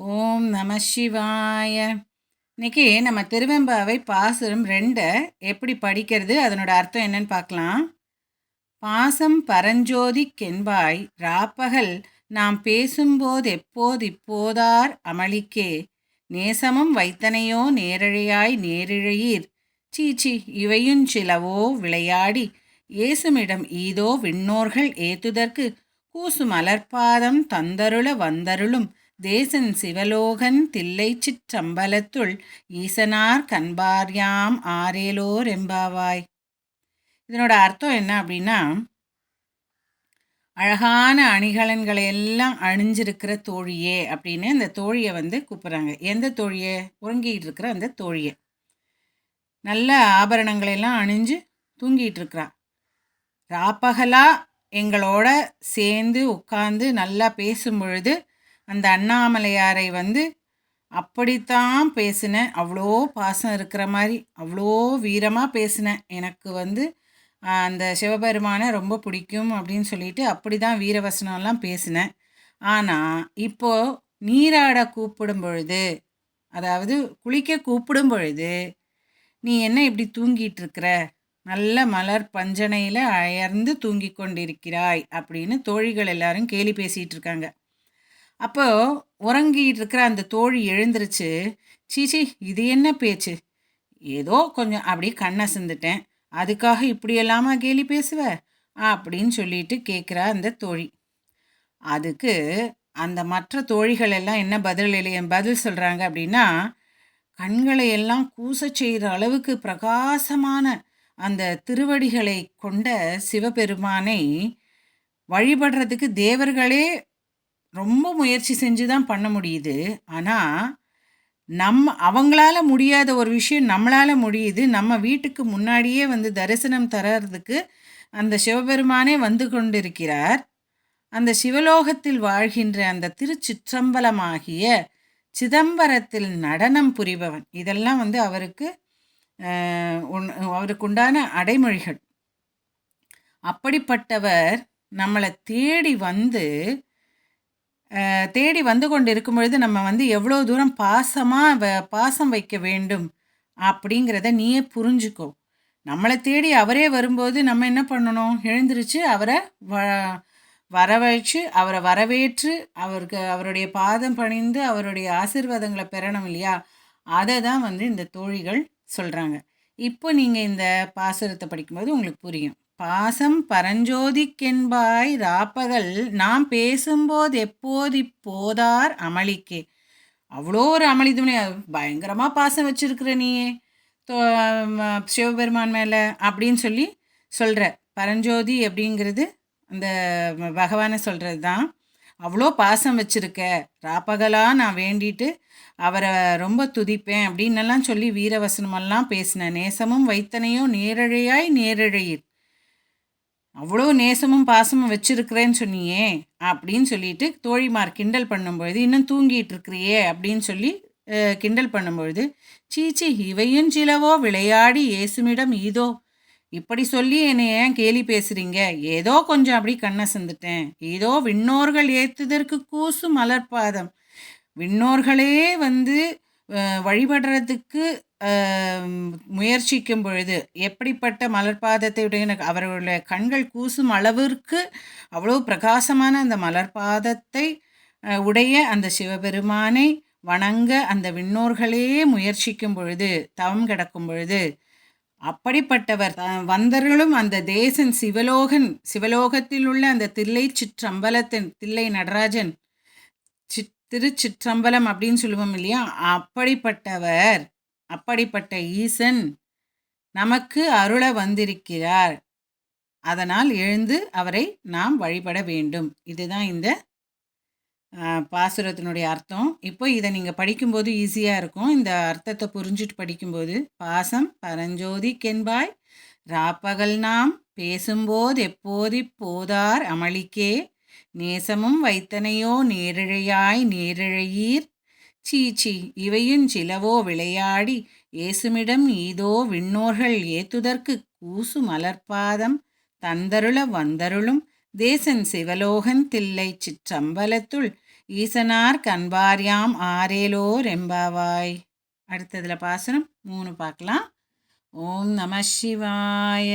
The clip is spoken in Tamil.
ஓம் நம சிவாய. இன்னைக்கு நம்ம திருவெம்பாவை பாசுரம் ரெண்டை எப்படி படிக்கிறது அதனோட அர்த்தம் என்னன்னு பார்க்கலாம். பாசம் பரஞ்சோதி கென்பாய் ராப்பகல் நாம் பேசும்போது எப்போது இப்போதார் அமளிக்கே. நேசமும் வைத்தனையோ நேரழையாய் நேரிழையீர். சீச்சி இவையும் சிலவோ விளையாடி ஏசுமிடம் ஈதோ விண்ணோர்கள் ஏத்துதற்கு. கூசு மலர்பாதம் தந்தருள வந்தருளும் தேசன் சிவலோகன் தில்லை சிற்றம்பலத்துள் ஈசனார் கண்பார்யாம் ஆரேலோர் எம்பாவாய் இதனோட அர்த்தம் என்ன அப்படின்னா அழகான அணிகலன்களை எல்லாம் அணிஞ்சிருக்கிற தோழியே அப்படின்னு அந்த தோழியை வந்து கூப்பிட்றாங்க. எந்த தோழியை? உறங்கிட்டு இருக்கிற அந்த தோழியை. நல்ல ஆபரணங்களை எல்லாம் அணிஞ்சு தூங்கிட்டு இருக்கிறா ராப்பகலா எங்களோட சேர்ந்து உட்காந்து நல்லா பேசும் பொழுது அந்த அண்ணாமலையாரை வந்து அப்படித்தான் பேசினேன். அவ்வளோ பாசம் இருக்கிற மாதிரி அவ்வளோ வீரமாக பேசினேன். எனக்கு வந்து அந்த சிவபெருமானை ரொம்ப பிடிக்கும் அப்படின்னு சொல்லிட்டு அப்படி தான் வீரவசனம்லாம் பேசினேன். ஆனால் இப்போது நீராட கூப்பிடும் பொழுது அதாவது குளிக்க கூப்பிடும் பொழுது நீ என்ன இப்படி தூங்கிட்டு இருக்கிற? நல்ல மலர் பஞ்சனையில் அயர்ந்து தூங்கி கொண்டிருக்கிறாய் அப்படின்னு தோழிகள் எல்லாரும் கேலி பேசிகிட்டு இருக்காங்க. அப்போ உறங்கிட்டு இருக்கிற அந்த தோழி எழுந்துருச்சு சீச்சி இது என்ன பேச்சு? ஏதோ கொஞ்சம் அப்படி கண்ணை சிந்துட்டேன் அதுக்காக இப்படியெல்லாமா கேலி பேசுவ? அப்படின்னு சொல்லிட்டு கேட்குறா அந்த தோழி. அதுக்கு அந்த மற்ற தோழிகள் எல்லாம் என்ன பதில் இல்லையே பதில் சொல்கிறாங்க அப்படின்னா கண்களை எல்லாம் கூச செய்கிற அளவுக்கு பிரகாசமான அந்த திருவடிகளை கொண்ட சிவபெருமானை வழிபடுறதுக்கு தேவர்களே ரொம்ப முயற்சி செஞ்சு தான் பண்ண முடியுது. ஆனால் நம்ம அவங்களால முடியாத ஒரு விஷயம் நம்மளால் முடியுது. நம்ம வீட்டுக்கு முன்னாடியே வந்து தரிசனம் தரதுக்கு அந்த சிவபெருமானே வந்து கொண்டிருக்கிறார். அந்த சிவலோகத்தில் வாழ்கின்ற அந்த திருச்சிற்றம்பலமாகிய சிதம்பரத்தில் நடனம் புரிபவன். இதெல்லாம் வந்து அவருக்கு அவருக்கு உண்டான அடைமொழிகள். அப்படிப்பட்டவர் நம்மளை தேடி வந்து தேடி வந்து கொண்டு இருக்கும் பொழுது நம்ம வந்து எவ்வளோ தூரம் பாசமாக வ பாசம் வைக்க வேண்டும் அப்படிங்கிறத நீயே புரிஞ்சுக்கோ. நம்மளை தேடி அவரே வரும்போது நம்ம என்ன பண்ணணும்? எழுந்திருச்சு அவரை வ வரவழைச்சு அவரை வரவேற்று அவருக்கு அவருடைய பாதம் பணிந்து அவருடைய ஆசிர்வாதங்களை பெறணும் இல்லையா? அதை தான் வந்து இந்த தோழிகள் சொல்கிறாங்க இப்போ நீங்கள் இந்த பாசுரத்தை படிக்கும்போது உங்களுக்கு புரியும். பாசம் பரஞ்சோதிக்கென்பாய் ராப்பகல் நாம் பேசும்போது எப்போது போதார் அமளிக்கே. அவ்வளோ ஒரு அமளி துணி பயங்கரமாக பாசம் வச்சுருக்குற நீயே. சிவபெருமான் மேலே அப்படின்னு சொல்லி சொல்கிற பரஞ்சோதி அப்படிங்கிறது அந்த பகவானை சொல்கிறது தான் அவ்வளோ பாசம் வச்சுருக்க. ராப்பகலாக நான் வேண்டிட்டு அவரை ரொம்ப துதிப்பேன் அப்படின்னெல்லாம் சொல்லி வீரவசனமெல்லாம் பேசினேன் நேசமும் வைத்தனையும் நேரழையாய் நேரழையிற் அவ்வளோ நேசமும் பாசமும் வச்சிருக்கிறேன்னு சொன்னியே அப்படின்னு சொல்லிட்டு தோழிமார் கிண்டல் பண்ணும்பொழுது இன்னும் தூங்கிட்டு இருக்கிறியே அப்படின்னு சொல்லி கிண்டல் பண்ணும்பொழுது சீச்சி இவையும் சிலவோ விளையாடி ஏசுமிடம் இதோ இப்படி சொல்லி என்னை ஏன் கேலி பேசுகிறீங்க ஏதோ கொஞ்சம் அப்படி கண்ணை சந்துட்டேன் ஏதோ விண்ணோர்கள் ஏற்றுதற்கு கூசு மலர்பாதம். விண்ணோர்களே வந்து வழிபடுறதுக்கு முயற்சிக்கும் பொழுது எப்படிப்பட்ட மலர்பாதத்தையுடைய அவர்களுடைய கண்கள் கூசும் அளவிற்கு அவ்வளோ பிரகாசமான அந்த மலர்பாதத்தை உடைய அந்த சிவபெருமானை வணங்க அந்த விண்ணோர்களே முயற்சிக்கும் பொழுது தவம் கிடக்கும் பொழுது அப்படிப்பட்டவர் வந்தர்களும் அந்த தேசன் சிவலோகன் சிவலோகத்தில் உள்ள அந்த தில்லை சிற்றம்பலத்தின் தில்லை நடராஜன் திருச்சிற்றம்பலம் அப்படின்னு சொல்லுவோம் இல்லையா? அப்படிப்பட்டவர் அப்படிப்பட்ட ஈசன் நமக்கு அருள வந்திருக்கிறார். அதனால் எழுந்து அவரை நாம் வழிபட வேண்டும். இதுதான் இந்த பாசுரத்தினுடைய அர்த்தம். இப்போ இதை நீங்கள் படிக்கும்போது ஈஸியாக இருக்கும். இந்த அர்த்தத்தை புரிஞ்சுட்டு படிக்கும்போது பாசம் பரஞ்சோதி கென்பாய் ராப்பகல் நாம் பேசும்போது எப்போதி போதார் அமளிக்கே நேசமும் வைத்தனையோ நேரிழையாய் நேரிழையீர். சீச்சி இவையும் சிலவோ விளையாடி ஏசுமிடம் ஈதோ விண்ணோர்கள் ஏத்துதற்கு கூசு மலர்பாதம் தந்தருள வந்தருளும் தேசன் சிவலோகன் தில்லை சிற்றம்பலத்துள் ஈசனார் கண்பார்யாம் ஆரேலோ ரெம்பாவாய் அடுத்ததில் பாசனம் மூணு பார்க்கலாம். ஓம் நம சிவாய.